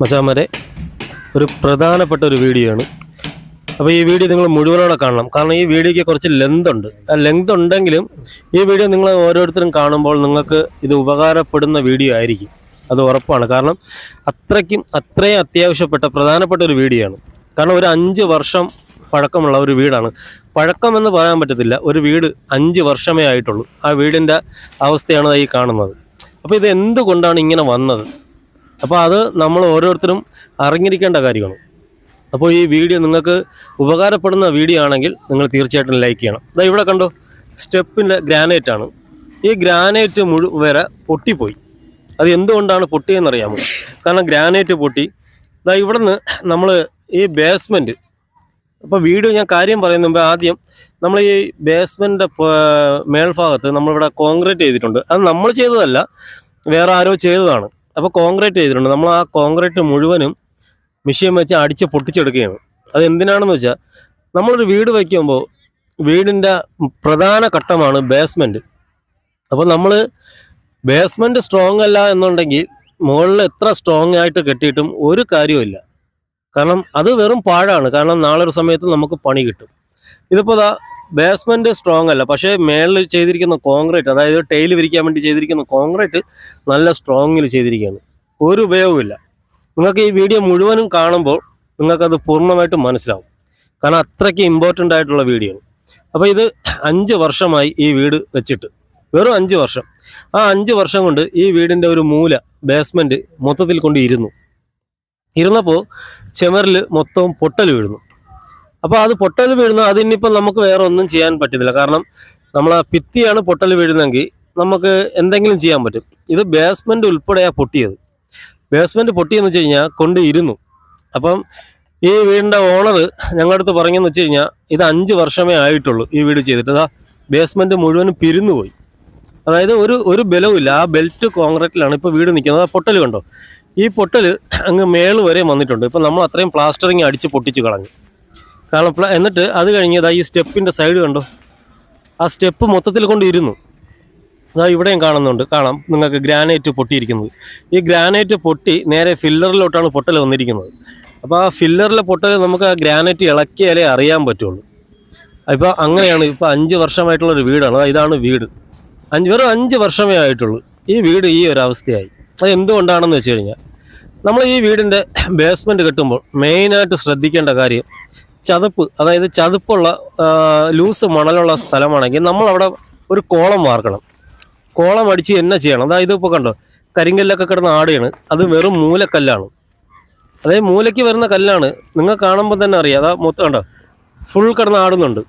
മച്ചാമരെ ഒരു പ്രധാനപ്പെട്ട ഒരു വീഡിയോ ആണ്. അപ്പോൾ ഈ വീഡിയോ നിങ്ങൾ മുഴുവനോടെ കാണണം. കാരണം ഈ വീഡിയോയ്ക്ക് കുറച്ച് ലെങ്ത് ഉണ്ട്. ആ ലെങ്ത് ഉണ്ടെങ്കിലും ഈ വീഡിയോ നിങ്ങൾ ഓരോരുത്തരും കാണുമ്പോൾ നിങ്ങൾക്ക് ഇത് ഉപകാരപ്പെടുന്ന വീഡിയോ ആയിരിക്കും. അത് ഉറപ്പാണ്. കാരണം അത്രയ്ക്കും അത്രയും അത്യാവശ്യപ്പെട്ട പ്രധാനപ്പെട്ട ഒരു വീഡിയോ ആണ്. കാരണം ഒരു അഞ്ച് വർഷം പഴക്കമുള്ള ഒരു വീടാണ്. പഴക്കമെന്ന് പറയാൻ പറ്റത്തില്ല. ഒരു വീട് അഞ്ച് വർഷമേ ആയിട്ടുള്ളൂ. ആ വീടിന്റെ അവസ്ഥയാണ് ഈ കാണുന്നത്. അപ്പോൾ ഇത് എന്തുകൊണ്ടാണ് ഇങ്ങനെ വന്നത്? അപ്പോൾ അത് നമ്മൾ ഓരോരുത്തരും അറിഞ്ഞിരിക്കേണ്ട കാര്യമാണ്. അപ്പോൾ ഈ വീഡിയോ നിങ്ങൾക്ക് ഉപകാരപ്പെടുന്ന വീഡിയോ ആണെങ്കിൽ നിങ്ങൾ തീർച്ചയായിട്ടും ലൈക്ക് ചെയ്യണം. ഇതാ ഇവിടെ കണ്ടോ സ്റ്റെപ്പിന്റെ ഗ്രാനൈറ്റ് ആണ്. ഈ ഗ്രാനൈറ്റ് മുഴു വരെ പൊട്ടിപ്പോയി. അത് എന്തുകൊണ്ടാണ് പൊട്ടിയെന്നറിയാമോ? കാരണം ഗ്രാനൈറ്റ് പൊട്ടി. ഇതാ നിന്ന് നമ്മൾ ഈ ബേസ്മെന്റ് അപ്പോൾ വീഡിയോ ഞാൻ കാര്യം പറയുന്ന മുമ്പ് ആദ്യം നമ്മൾ ഈ ബേസ്മെന്റിന്റെ മേൽഭാഗത്ത് നമ്മളിവിടെ കോൺക്രീറ്റ് ചെയ്തിട്ടുണ്ട്. അത് നമ്മൾ ചെയ്തതല്ല വേറെ ആരോ ചെയ്തതാണ്. അപ്പോൾ കോൺക്രീറ്റ് ചെയ്തിട്ടുണ്ട്. നമ്മൾ ആ കോൺക്രീറ്റ് മുഴുവനും മെഷീൻ വെച്ച് അടിച്ച് പൊട്ടിച്ചെടുക്കുകയാണ്. അത് എന്തിനാണെന്ന് വെച്ചാൽ നമ്മളൊരു വീട് വയ്ക്കുമ്പോൾ വീടിന്റെ പ്രധാന ഘട്ടമാണ് ബേസ്മെന്റ് അപ്പോൾ നമ്മൾ ബേസ്മെന്റ് സ്ട്രോങ് അല്ല എന്നുണ്ടെങ്കിൽ മുകളിൽ എത്ര സ്ട്രോങ് ആയിട്ട് കെട്ടിയിട്ടും ഒരു കാര്യവും കാരണം അത് വെറും പാഴാണ്. കാരണം നാളെ ഒരു സമയത്ത് നമുക്ക് പണി കിട്ടും. ഇതിപ്പോൾ ദാ ബേസ്മെന്റ് സ്ട്രോങ് അല്ല. പക്ഷേ മേളിൽ ചെയ്തിരിക്കുന്ന കോൺക്രീറ്റ് അതായത് ടൈൽ വിരിക്കാൻ വേണ്ടി ചെയ്തിരിക്കുന്ന കോൺക്രീറ്റ് നല്ല സ്ട്രോങ്ങിൽ ചെയ്തിരിക്കുകയാണ്. ഒരു ഉപയോഗമില്ല നിങ്ങൾക്ക് ഈ വീഡിയോ മുഴുവനും കാണുമ്പോൾ നിങ്ങൾക്കത് പൂർണമായിട്ടും മനസ്സിലാവും. കാരണം അത്രയ്ക്ക് ഇമ്പോർട്ടന്റ് ആയിട്ടുള്ള വീഡിയോ ആണ്. അപ്പോൾ ഇത് അഞ്ച് വർഷമായി ഈ വീട് വെച്ചിട്ട്. വെറും അഞ്ച് വർഷം. ആ അഞ്ച് വർഷം കൊണ്ട് ഈ വീടിന്റെ ഒരു മൂല ബേസ്മെന്റ് മൊത്തത്തിൽ കൊണ്ട് ഇരുന്നു. ഇരുന്നപ്പോൾ ചെമറിൽ മൊത്തം പൊട്ടൽ വീഴുന്നു. അപ്പോൾ അത് പൊട്ടൽ വീഴുന്നു അതിനിപ്പം നമുക്ക് വേറെ ഒന്നും ചെയ്യാൻ പറ്റത്തില്ല. കാരണം നമ്മൾ ആ ഭിത്തിയാണ് പൊട്ടൽ വീഴുന്നതെങ്കിൽ നമുക്ക് എന്തെങ്കിലും ചെയ്യാൻ പറ്റും. ഇത് ബേസ്മെന്റ് ഉൾപ്പെടെയാണ് പൊട്ടിയത്. ബേസ്മെന്റ് പൊട്ടിയെന്ന് വെച്ച് കഴിഞ്ഞാൽ കൊണ്ട് ഇരുന്നു. അപ്പം ഈ വീടിന്റെ ഓണർ ഞങ്ങളുടെ അടുത്ത് പറഞ്ഞെന്ന് വെച്ച് കഴിഞ്ഞാൽ ഇത് അഞ്ച് വർഷമേ ആയിട്ടുള്ളൂ ഈ വീട് ചെയ്തിട്ട്. ഇതാ ബേസ്മെന്റ് മുഴുവനും പിരിന്നു പോയി. അതായത് ഒരു ഒരു ബലവുമില്ല ആ ബെൽറ്റ് കോൺക്രീറ്റിലാണ് ഇപ്പോൾ വീട് നിൽക്കുന്നത്. പൊട്ടൽ കണ്ടോ? ഈ പൊട്ടൽ അങ്ങ് മേൾ വരെ വന്നിട്ടുണ്ട്. ഇപ്പം നമ്മൾ അത്രയും പ്ലാസ്റ്ററിങ് അടിച്ച് പൊട്ടിച്ച് കളഞ്ഞു. കാരണം എന്നിട്ട് അത് കഴിഞ്ഞതാ ഈ സ്റ്റെപ്പിന്റെ സൈഡ് കണ്ടോ? ആ സ്റ്റെപ്പ് മൊത്തത്തിൽ കൊണ്ടിരുന്നു അതാ ഇവിടെയും കാണുന്നുണ്ട്. കാണാം. നിങ്ങൾക്ക് ഗ്രാനൈറ്റ് പൊട്ടിയിരിക്കുന്നത്. ഈ ഗ്രാനൈറ്റ് പൊട്ടി നേരെ ഫില്ലറിലോട്ടാണ് പൊട്ടൽ വന്നിരിക്കുന്നത്. അപ്പോൾ ആ ഫില്ലറിലെ പൊട്ടൽ നമുക്ക് ആ ഗ്രാനൈറ്റ് ഇളക്കിയാലേ അറിയാൻ പറ്റുള്ളൂ. ഇപ്പോൾ അങ്ങനെയാണ് ഇപ്പോൾ അഞ്ച് വർഷമായിട്ടുള്ളൊരു വീടാണ്. ഇതാണ് വീട്. അഞ്ച് വെറും അഞ്ച് വർഷമേ ആയിട്ടുള്ളൂ. ഈ വീട് ഈ ഒരു അവസ്ഥയായി. അത് എന്തുകൊണ്ടാണെന്ന് വെച്ച് കഴിഞ്ഞാൽ നമ്മൾ ഈ വീടിന്റെ ബേസ്മെന്റ് കെട്ടുമ്പോൾ മെയിനായിട്ട് ശ്രദ്ധിക്കേണ്ട കാര്യം ചതുപ്പ് അതായത് ചതുപ്പുള്ള ലൂസ് മണലുള്ള സ്ഥലമാണെങ്കിൽ നമ്മൾ അവിടെ ഒരു കോളം വാർക്കണം. കോളം അടിച്ച് എന്നെ ചെയ്യണം? അതായത് ഇപ്പോൾ കണ്ടോ? കരിങ്കല്ലൊക്കെ കിടന്ന ആടെയാണ് അത് വെറും മൂലക്കല്ലാണ്. അതായത് മൂലയ്ക്ക് വരുന്ന കല്ലാണ് നിങ്ങൾ കാണുമ്പോൾ തന്നെ അറിയാം. അതാ മൊത്തം കണ്ടോ? ഫുൾ കിടന്ന് ആടുന്നുണ്ട്.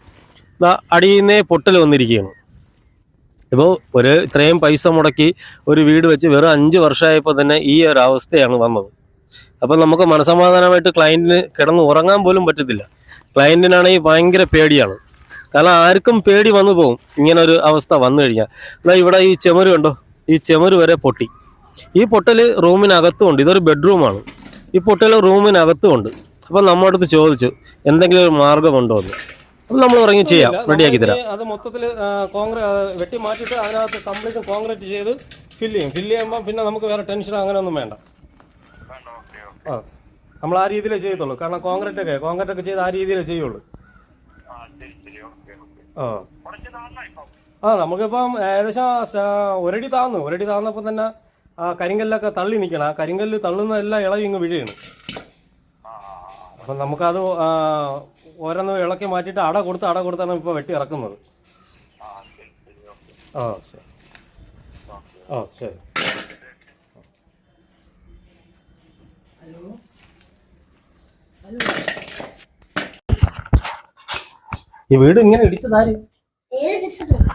ഇതാ അടിയുന്നേ പൊട്ടൽ വന്നിരിക്കുകയാണ്. ഇപ്പോൾ ഒരു ഇത്രയും പൈസ മുടക്കി ഒരു വീട് വെച്ച് വെറും അഞ്ച് വർഷമായപ്പോൾ തന്നെ ഈ ഒരു അവസ്ഥയാണ് വന്നത്. അപ്പം നമുക്ക് മനസമാധാനമായിട്ട് ക്ലയന്റിന് കിടന്ന് ഉറങ്ങാൻ പോലും പറ്റത്തില്ല. ക്ലയന്റിനാണെങ്കിൽ ഭയങ്കര പേടിയാണ്. കാരണം ആർക്കും പേടി വന്നു പോകും. ഇങ്ങനെ ഒരു അവസ്ഥ വന്നു കഴിഞ്ഞാൽ. എന്നാൽ ഇവിടെ ഈ ചെമര് കണ്ടോ? ഈ ചെമര് വരെ പൊട്ടി. ഈ പൊട്ടൽ റൂമിനകത്തുമുണ്ട് ഇതൊരു ബെഡ്റൂമാണ്. ഈ പൊട്ടൽ റൂമിനകത്തുമുണ്ട് അപ്പം നമ്മുടെ അടുത്ത് ചോദിച്ചു എന്തെങ്കിലും ഒരു മാർഗമുണ്ടോ എന്ന്. അപ്പം നമ്മൾ ഇറങ്ങി ചെയ്യാം റെഡിയാക്കി തരാം. അത് മൊത്തത്തിൽ കോൺക്രീറ്റ് വെട്ടി മാറ്റിയിട്ട് അതിനകത്ത് കംപ്ലീറ്റ് കോൺക്രീറ്റ് ചെയ്ത് ഫില്ല് ചെയ്യും. ഫില്ല് ചെയ്യുമ്പോൾ പിന്നെ നമുക്ക് വേറെ ടെൻഷൻ അങ്ങനെയൊന്നും വേണ്ട. ആ. നമ്മൾ ആ രീതിയിലേ ചെയ്യത്തുള്ളൂ. കാരണം കോൺക്രീറ്റ് ഒക്കെ കോൺക്രീറ്റ് ഒക്കെ ചെയ്ത് ആ രീതിയിലേ ചെയ്യുള്ളൂ. ആ ആ. നമുക്കിപ്പം ഏകദേശം ഒരടി താന്നു. ഒരടി താന്നപ്പോൾ തന്നെ ആ കരിങ്കല്ലൊക്കെ തള്ളി നിൽക്കണം ആ കരിങ്കല്ല് തള്ളുന്ന എല്ലാ ഇളകി ഇങ്ങ് വീഴുകയാണ്. അപ്പം നമുക്കത് ഓരോന്ന് ഇളക്കി മാറ്റിയിട്ട് അട കൊടുത്ത് അട കൊടുത്താണ് ഇപ്പോൾ വെട്ടി ഇറക്കുന്നത്. ആ ശരി ആ ശരി. ഈ വീട് ഇങ്ങനെ ഇടിച്ചതാര്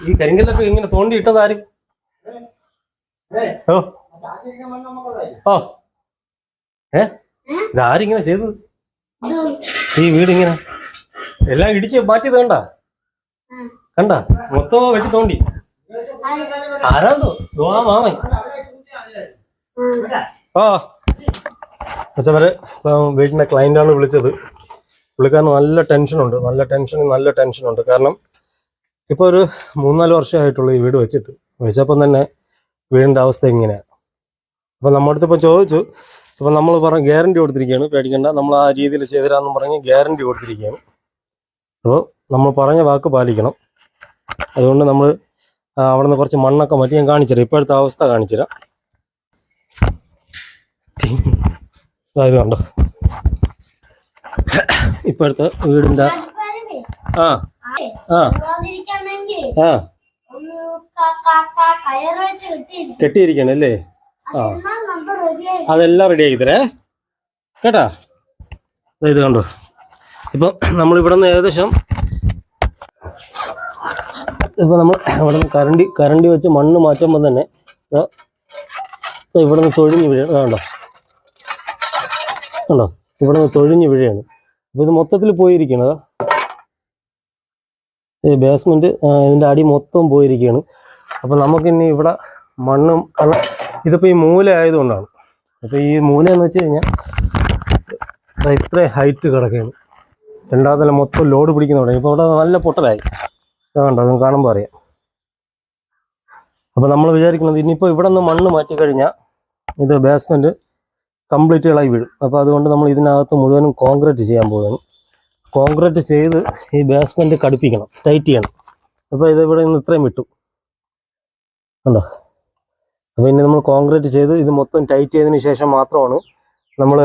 ഈ കരിങ്കല്ലൊക്കെ ഇങ്ങനെ തോണ്ടി ഇട്ടതാര് ഓ. ഓ. ഏ? ഇതാരിങ്ങനെ ചെയ്തത്? ഈ വീട് ഇങ്ങനെ. എല്ലാം ഇടിച്ച് മാറ്റിയത് കണ്ട? കണ്ട? മൊത്തം വെട്ടി തോണ്ടി. ആരാന്തോ? ആ മാമൻ. ഓ. അച്ഛവരെ വീട്ടിന്റെ ക്ലയന്റാണ് വിളിച്ചത്. പുള്ളിക്കാരന് നല്ല ടെൻഷനുണ്ട് നല്ല ടെൻഷൻ നല്ല ടെൻഷനുണ്ട് കാരണം ഇപ്പോൾ ഒരു മൂന്നാൽ വർഷമായിട്ടുള്ളൂ ഈ വീട് വെച്ചിട്ട്. വെച്ചപ്പം തന്നെ വീടിന്റെ അവസ്ഥ ഇങ്ങനെയാണ് അപ്പം നമ്മുടെ അടുത്ത് ഇപ്പം ചോദിച്ചു ഇപ്പം നമ്മൾ പറഞ്ഞ ഗ്യാരണ്ടി കൊടുത്തിരിക്കുകയാണ്. പേടിക്കേണ്ട നമ്മൾ ആ രീതിയിൽ ചെയ്തുതരാമെന്ന് പറഞ്ഞ് ഗ്യാരണ്ടി കൊടുത്തിരിക്കുകയാണ്. അപ്പോൾ നമ്മൾ പറഞ്ഞ വാക്ക് പാലിക്കണം. അതുകൊണ്ട് നമ്മൾ അവിടെ നിന്ന് കുറച്ച് മണ്ണൊക്കെ മാറ്റി ഞാൻ കാണിച്ചുതരാം. ഇപ്പോഴത്തെ അവസ്ഥ കാണിച്ചുതരാം. അതായത് കണ്ടോ. ഇപ്പോഴത്തെ വീടിന്റെ ആ. ആ. ആ. കെട്ടിയിരിക്കണം അല്ലേ? ആ. അതെല്ലാം റെഡി ആക്കി തരേ. കേട്ടാ? ഇത് കണ്ടോ. ഇപ്പം നമ്മൾ ഇവിടെ നിന്ന് ഏകദേശം ഇപ്പം നമ്മൾ ഇവിടെ നിന്ന് കരണ്ടി കരണ്ടി വെച്ച് മണ്ണ് മാറ്റുമ്പോൾ തന്നെ ഇവിടെ നിന്ന് തൊഴിഞ്ഞ് വീഴണം കണ്ടോ? കണ്ടോ? ഇവിടെ നിന്ന് തൊഴിഞ്ഞ് വിഴയാണ് അപ്പോൾ ഇത് മൊത്തത്തിൽ പോയിരിക്കണത്. ഈ ബേസ്മെന്റ് ഇതിന്റെ അടി മൊത്തം പോയിരിക്കുകയാണ് അപ്പോൾ നമുക്കിനി ഇവിടെ മണ്ണും കാരണം ഇതിപ്പോൾ ഈ മൂല ആയതുകൊണ്ടാണ്. അപ്പോൾ ഈ മൂല എന്ന് വെച്ച് കഴിഞ്ഞാൽ ഇത്ര ഹൈറ്റ് കിടക്കുകയാണ് രണ്ടാമത്തെ നില മൊത്തം ലോഡ് പിടിക്കുന്ന തുടങ്ങി. ഇപ്പോൾ ഇവിടെ നല്ല പൊട്ടലായി. കണ്ടോ? അത് കാണുമ്പോൾ അറിയാം. അപ്പോൾ നമ്മൾ വിചാരിക്കുന്നത് ഇനിയിപ്പോൾ ഇവിടെ നിന്ന് മണ്ണ് മാറ്റി കഴിഞ്ഞാൽ ഇത് ബേസ്മെന്റ് കംപ്ലീറ്റ് ഇളകി വീഴും. അപ്പോൾ അതുകൊണ്ട് നമ്മൾ ഇതിനകത്ത് മുഴുവനും കോൺക്രീറ്റ് ചെയ്യാൻ പോവുകയാണ്. കോൺക്രീറ്റ് ചെയ്ത് ഈ ബേസ്മെന്റ് കടുപ്പിക്കണം ടൈറ്റ് ചെയ്യണം. അപ്പോൾ ഇത് ഇവിടെ നിന്ന് ഇത്രയും വിട്ടു. ഉണ്ടോ അപ്പോൾ ഇനി നമ്മൾ കോൺക്രീറ്റ് ചെയ്ത് ഇത് മൊത്തം ടൈറ്റ് ചെയ്തതിന് ശേഷം മാത്രമാണ് നമ്മൾ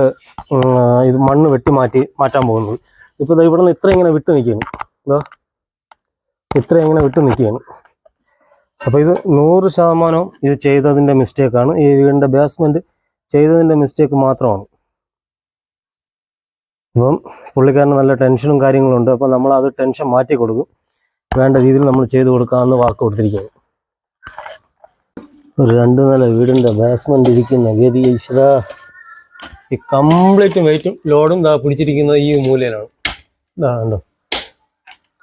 ഇത് മണ്ണ് വെട്ടി മാറ്റി മാറ്റാൻ പോകുന്നത്. ഇപ്പോൾ ഇവിടെ നിന്ന് ഇത്ര ഇങ്ങനെ വിട്ട് നിൽക്കുകയാണ്. ഇതാ ഇത്ര ഇങ്ങനെ വിട്ട് നിൽക്കുകയാണ്. അപ്പോൾ ഇത് നൂറ് ശതമാനം ഇത് ചെയ്തതിന്റെ മിസ്റ്റേക്കാണ് ഈ വീടിന്റെ ബേസ്മെന്റ് ചെയ്തതിന്റെ മിസ്റ്റേക്ക് മാത്രമാണ്. അപ്പം പുള്ളിക്കാരന് നല്ല ടെൻഷനും കാര്യങ്ങളും ഉണ്ട്. അപ്പോൾ നമ്മൾ അത് ടെൻഷൻ മാറ്റി കൊടുക്കും. വേണ്ട രീതിയിൽ നമ്മൾ ചെയ്ത് കൊടുക്കാമെന്ന് വാക്ക് കൊടുത്തിരിക്കുന്നത് ഒരു രണ്ട് നില വീടിന്റെ ബാസ്മെന്റ് ഇരിക്കുന്ന ഗതി ഈശ്വരാ. ഈ കംപ്ലീറ്റ് വെയിറ്റും ലോഡും ദാ പിടിച്ചിരിക്കുന്നത് ഈ മൂലയിലാണ്. ഇതാ കണ്ടോ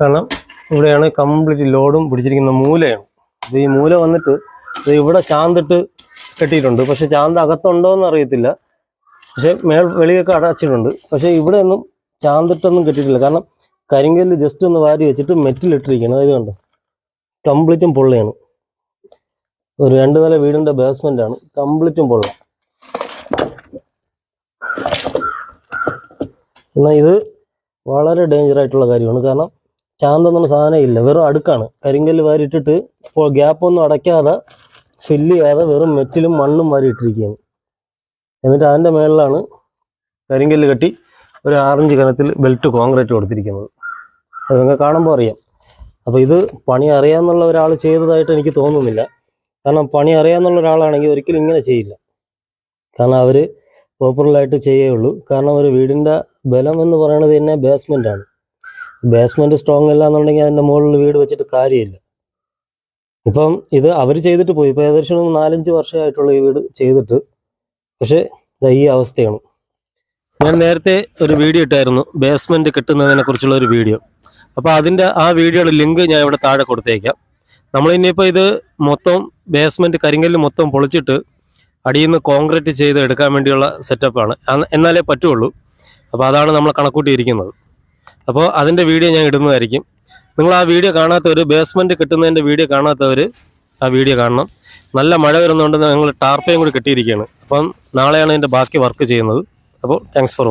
കാരണം ഇവിടെയാണ് കംപ്ലീറ്റ് ലോഡും പിടിച്ചിരിക്കുന്ന മൂലയാണ്. അപ്പോൾ ഈ മൂല വന്നിട്ട് ഇത് ഇവിടെ ചാന്തിട്ട് കെട്ടിയിട്ടുണ്ട്. പക്ഷെ ചാന്ത് അകത്തുണ്ടോ എന്ന് അറിയത്തില്ല. പക്ഷെ മേൾ വെളിയൊക്കെ അടച്ചിട്ടുണ്ട്. പക്ഷെ ഇവിടെ ഒന്നും ചാന്തിട്ടൊന്നും കെട്ടിയിട്ടില്ല. കാരണം കരിങ്കല്ല് ജസ്റ്റ് ഒന്ന് വാരി വെച്ചിട്ട് മെറ്റിലിട്ടിരിക്കുകയാണ്. അതായത് കണ്ടോ കംപ്ലീറ്റും പൊള്ളയാണ്. ഒരു രണ്ട് നില ബേസ്മെന്റ് ആണ്. കംപ്ലീറ്റും പൊള്ള എന്നാൽ ഇത് വളരെ ഡേഞ്ചർ ആയിട്ടുള്ള കാര്യമാണ്. കാരണം ചാന്തെന്നുള്ള സാധനം ഇല്ല വെറും അടുക്കാണ്. കരിങ്കല്ല് വാരിയിട്ടിട്ട് ഇപ്പോൾ ഗ്യാപ്പൊന്നും അടയ്ക്കാതെ ഫില്ല് ചെയ്യാതെ വെറും മെറ്റിലും മണ്ണും മാറി ഇട്ടിരിക്കുകയാണ് എന്നിട്ട് അതിന്റെ മേളിലാണ് കരിങ്കല്ല് കെട്ടി ഒരു ആറഞ്ച് കനത്തിൽ ബെൽറ്റ് കോൺക്രീറ്റ് കൊടുത്തിരിക്കുന്നത്. അത് നിങ്ങൾക്ക് കാണുമ്പോൾ അറിയാം. അപ്പോൾ ഇത് പണി അറിയാമെന്നുള്ള ഒരാൾ ചെയ്തതായിട്ട് എനിക്ക് തോന്നുന്നില്ല. കാരണം പണി അറിയാമെന്നുള്ള ഒരാളാണെങ്കിൽ ഒരിക്കലും ഇങ്ങനെ ചെയ്യില്ല. കാരണം അവർ പ്രോപ്പറായിട്ട് ചെയ്യുള്ളൂ കാരണം ഒരു വീടിന്റെ ബലം എന്ന് പറയുന്നത് തന്നെ ബേസ്മെന്റ് ആണ്. ബേസ്മെന്റ് സ്ട്രോങ് അല്ല എന്നുണ്ടെങ്കിൽ അതിന്റെ മുകളിൽ വീട് വെച്ചിട്ട് കാര്യമില്ല. ഇപ്പം ഇത് അവർ ചെയ്തിട്ട് പോയി. ഇപ്പോൾ ഏകദേശം നാലഞ്ച് വർഷമായിട്ടുള്ള ഈ വീട് ചെയ്തിട്ട്. പക്ഷേ ദാ ഈ അവസ്ഥയാണ്. ഞാൻ നേരത്തെ ഒരു വീഡിയോ ഇട്ടായിരുന്നു. ബേസ്മെന്റ് കെട്ടുന്നതിനെ കുറിച്ചുള്ള ഒരു വീഡിയോ. അപ്പോൾ അതിന്റെ ആ വീഡിയോയുടെ ലിങ്ക് ഞാൻ ഇവിടെ താഴെ കൊടുത്തേക്കാം. നമ്മൾ ഇനിയിപ്പോൾ ഇത് മൊത്തം ബേസ്മെന്റ് കരിങ്കല്ല് മൊത്തം പൊളിച്ചിട്ട് അടിയിൽ നിന്ന് കോൺക്രീറ്റ് ചെയ്ത് എടുക്കാൻ വേണ്ടിയുള്ള സെറ്റപ്പാണ് എന്നാലേ പറ്റുള്ളൂ. അപ്പോൾ അതാണ് നമ്മൾ കണക്കൂട്ടിയിരിക്കുന്നത്. അപ്പോൾ അതിന്റെ വീഡിയോ ഞാൻ ഇടുന്നതായിരിക്കും. നിങ്ങൾ ആ വീഡിയോ കാണാത്തവർ ബേസ്മെന്റ് കെട്ടുന്നതിന്റെ വീഡിയോ കാണാത്തവർ ആ വീഡിയോ കാണണം. നല്ല മഴ വരുന്നതുകൊണ്ട് ഞങ്ങൾ ടാർപ്പയും കൂടി കെട്ടിയിരിക്കുകയാണ് അപ്പം നാളെയാണ് ഇതിന്റെ ബാക്കി വർക്ക് ചെയ്യുന്നത്. അപ്പോൾ താങ്ക്സ് ഫോർ